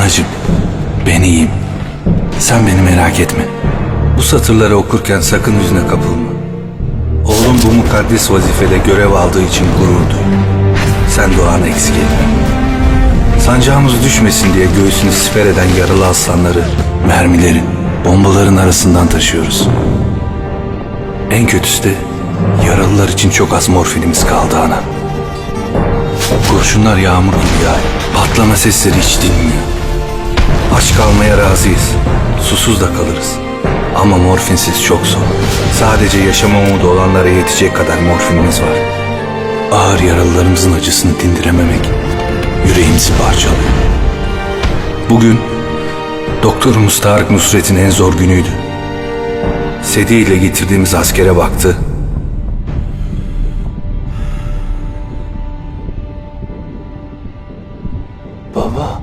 Anacığım, ben iyiyim. Sen beni merak etme. Bu satırları okurken sakın yüzüne kapılma. Oğlum bu mukaddes vazifede görev aldığı için gurur duy. Sen duanı eksik etme. Sancağımız düşmesin diye göğsünü siper eden yaralı aslanları, mermilerin, bombaların arasından taşıyoruz. En kötüsü de yaralılar için çok az morfinimiz kaldı ana. Kurşunlar yağmur gibi yağıyor. Patlama sesleri hiç dinmiyor. Aç kalmaya razıyız. Susuz da kalırız. Ama morfinsiz çok zor. Sadece yaşama umudu olanlara yetecek kadar morfinimiz var. Ağır yaralılarımızın acısını dindirememek yüreğimizi parçalıyor. Bugün doktorumuz Tarık Nusret'in en zor günüydü. Sedye ile getirdiğimiz askere baktı. Baba.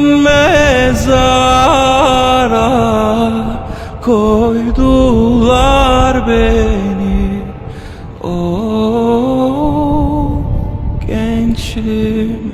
mezara koydular beni. O gençim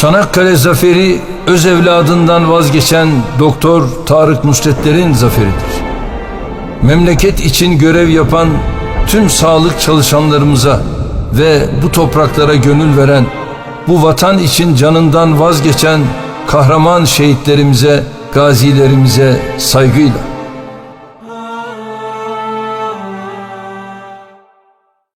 Çanakkale zaferi öz evladından vazgeçen Doktor Tarık Nusretler'in zaferidir. Memleket için görev yapan tüm sağlık çalışanlarımıza ve bu topraklara gönül veren, bu vatan için canından vazgeçen kahraman şehitlerimize, gazilerimize saygıyla